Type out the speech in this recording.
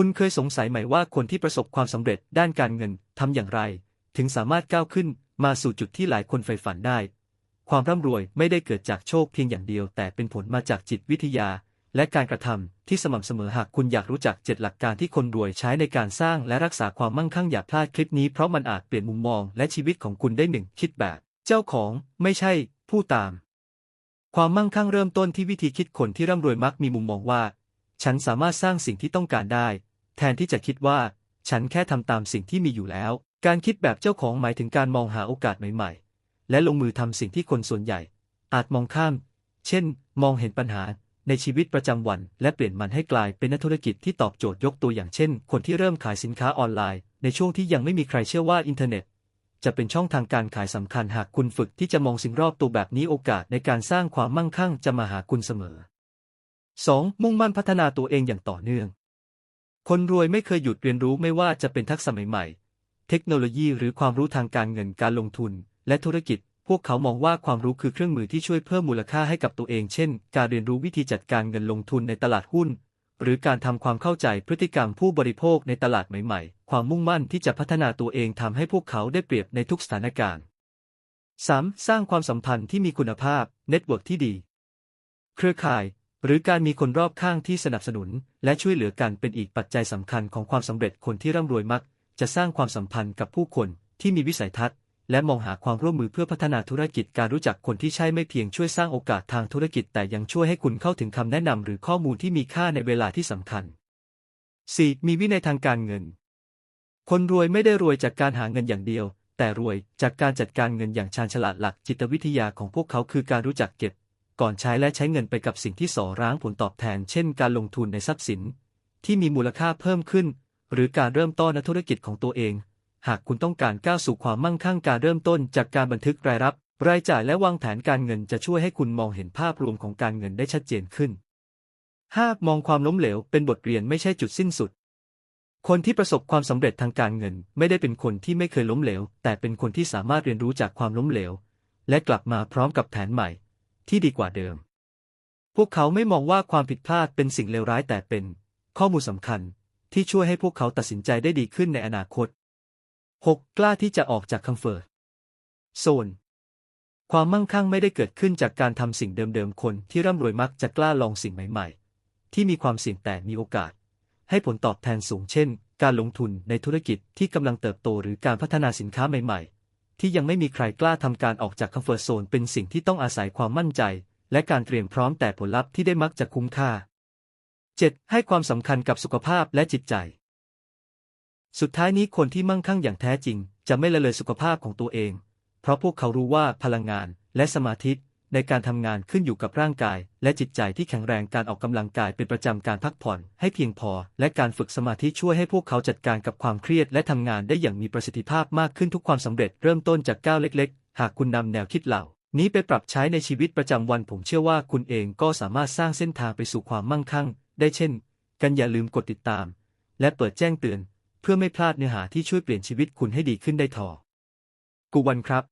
คุณเคยสงสัยไหมว่าคนที่ประสบความสำเร็จด้านการเงินทำอย่างไร ถึงสามารถก้าวขึ้นมาสู่จุดที่หลายคนใฝ่ฝันได้ ความร่ำรวยไม่ได้เกิดจากโชคเพียงอย่างเดียว แต่เป็นผลมาจากจิตวิทยา และการกระทำที่สม่ำเสมอหากคุณอยากรู้จักเจ็ดหลักการที่คนรวยใช้ในการสร้างและรักษาความมั่งคั่งอย่าพลาดคลิปนี้เพราะมันอาจเปลี่ยนมุมมองและชีวิตของคุณได้หนึ่งคิดแบบ เจ้าของไม่ใช่ ผู้ตาม ความมั่งคั่งเริ่มต้นที่วิธีคิดคนที่ร่ำรวยมักมีมุมมองว่า ฉันสามารถสร้างสิ่งที่ต้องการได้ แทนที่จะคิดว่า ฉันแค่ทำตามสิ่งที่มีอยู่แล้ว การคิดแบบเจ้าของหมายถึงการมองหาโอกาสใหม่ๆ และลงมือทำสิ่งที่คนส่วนใหญ่ อาจมองข้าม เช่น มองเห็นปัญหาในชีวิตประจำวัน และเปลี่ยนมันให้กลายเป็นนักธุรกิจที่ตอบโจทย์ยกตัวอย่างเช่น คนที่เริ่มขายสินค้าออนไลน์ ในช่วงที่ยังไม่มีใครเชื่อว่าอินเทอร์เน็ต จะเป็นช่องทางการขายสำคัญหากคุณฝึกที่จะมองสิ่งรอบตัวแบบนี้โอกาสในการสร้างความมั่งคั่งจะมาหาคุณเสมอ 2. มุ่งมั่นพัฒนาตัวเองอย่างต่อเนื่อง คนรวยไม่เคยหยุดเรียนรู้ไม่ว่าจะเป็นทักษะใหม่ๆ เทคโนโลยีหรือความรู้ทางการเงินการลงทุน และธุรกิจ พวกเขามองว่าความรู้คือเครื่องมือที่ช่วยเพิ่มมูลค่าให้กับตัวเอง เช่น การเรียนรู้วิธีจัดการเงินลงทุนในตลาดหุ้น หรือการทำความเข้าใจพฤติกรรมผู้บริโภคในตลาดใหม่ๆ ความมุ่งมั่นที่จะพัฒนาตัวเองทำให้พวกเขาได้เปรียบในทุกสถานการณ์ 3. สร้างความสัมพันธ์ที่มีคุณภาพ เน็ตเวิร์กที่ดี เครือข่าย หรือการมีคนรอบข้างที่สนับสนุน และช่วยเหลือกันเป็นอีกปัจจัยสำคัญของความสำเร็จคนที่ร่ำรวยมัก จะสร้างความสัมพันธ์กับผู้คนที่มีวิสัยทัศน์ และมองหาความร่วมมือเพื่อพัฒนาธุรกิจการรู้จักคนที่ใช่ไม่เพียงช่วยสร้างโอกาสทางธุรกิจ แต่ยังช่วยให้คุณเข้าถึงคำแนะนำหรือข้อมูลที่มีค่าในเวลาที่สำคัญ 4. มีวินัยทางการเงิน คนรวยไม่ได้รวยจากการหาเงินอย่างเดียว แต่รวยจากการจัดการเงินอย่างชาญฉลาดหลักจิตวิทยาของพวกเขาคือการรู้จักเก็บ ก่อนใช้และใช้เงินไปกับสิ่งที่สอร้างผลตอบแทน เช่น การลงทุนในทรัพย์สิน ที่มีมูลค่าเพิ่มขึ้น หรือการเริ่มต้นธุรกิจของตัวเอง หากคุณต้องการก้าวสู่ความมั่งคั่งการเริ่มต้นจากการบันทึกรายรับ รายจ่ายและวางแผนการเงินจะช่วยให้คุณมองเห็นภาพรวมของการเงินได้ชัดเจนขึ้น 5. มองความล้มเหลวเป็นบทเรียนไม่ใช่จุดสิ้นสุด คนที่ประสบความสำเร็จทางการเงิน ไม่ได้เป็นคนที่ไม่เคยล้มเหลว แต่เป็นคนที่สามารถเรียนรู้จากความล้มเหลว และกลับมาพร้อมกับแผนใหม่ ที่ดีกว่าเดิม พวกเขาไม่มองว่าความผิดพลาดเป็นสิ่งเลวร้ายแต่เป็น ข้อมูลสำคัญที่ช่วยให้พวกเขาตัดสินใจได้ดีขึ้นในอนาคต 6. กล้าที่จะออกจากคัมเฟิร์ตโซน ความมั่งคั่งไม่ได้เกิดขึ้นจากการทำสิ่งเดิมๆ คนที่ร่ำรวยมักจะกล้าลองสิ่งใหม่ ๆ ที่มีความเสี่ยงแต่มีโอกาส ให้ผลตอบแทนสูงเช่น การลงทุนในธุรกิจที่กำลังเติบโตหรือการพัฒนาสินค้าใหม่ ๆ ที่ยังไม่มีใครกล้าทำการออกจากคอมฟอร์ทโซนเป็นสิ่งที่ต้องอาศัยความมั่นใจ และการเตรียมพร้อมแต่ผลลัพธ์ที่ได้มักจะคุ้มค่า 7. ให้ความสำคัญกับสุขภาพและจิตใจ สุดท้ายนี้คนที่มั่งคั่งอย่างแท้จริง จะไม่ละเลยสุขภาพของตัวเอง เพราะพวกเขารู้ว่าพลังงานและสมาธิ ในการทำงานขึ้นอยู่กับร่างกาย และจิตใจที่แข็งแรงการออกกำลังกายเป็นประจำการพักผ่อนให้เพียงพอ และการฝึกสมาธิช่วยให้พวกเขาจัดการกับความเครียด และทำงานได้อย่างมีประสิทธิภาพมากขึ้นทุกความสำเร็จเริ่มต้นจากก้าวเล็ก ๆ หากคุณนำแนวคิดเหล่า นี้ไปปรับใช้ในชีวิตประจำวันผมเชื่อว่าคุณเองก็สามารถสร้างเส้นทางไปสู่ความมั่งคั่ง ได้เช่น กันอย่าลืมกดติดตาม และเปิดแจ้งเตือน เพื่อไม่พลาดเนื้อหาที่ช่วยเปลี่ยนชีวิตคุณให้ดีขึ้นได้ทอกูวันครับ